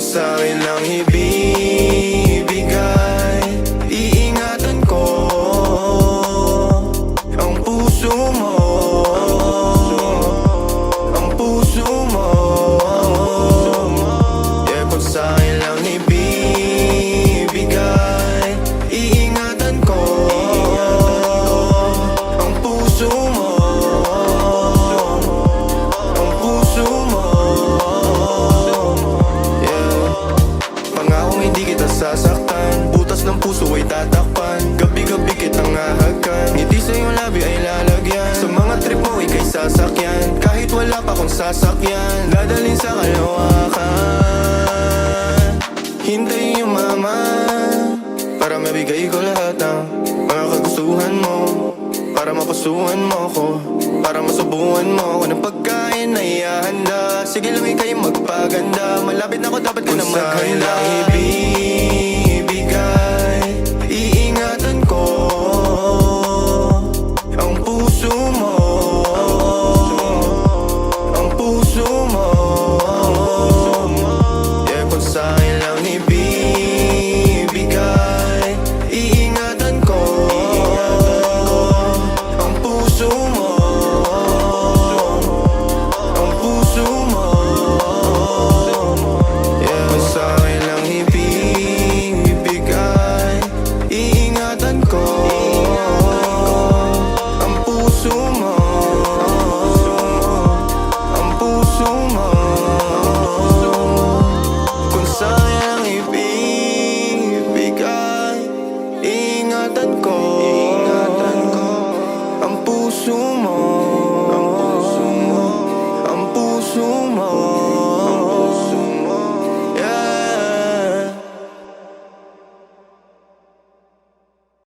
mong sa'kin ang ibibigay. Iingatan ko Ang puso mo ay tatakpan. Gabi-gabi kitang hahagan Ngiti sa iyong labi ay lalagyan. Sa mga trip mo ikay sasakyan. Kahit wala pa kong sasakyan Dadalhin sa kalawakan Hintayin yung mama Para mabigay ko lahat ng Mga kagustuhan mo. Para mapusuhan mo ko Para masubuhan mo ako ng pagkain na ihahanda. Sige lang ikay magpaganda. Malapit na ako dapat ka na maghanda Ingatan ko. Ingatan ko. Ang puso mo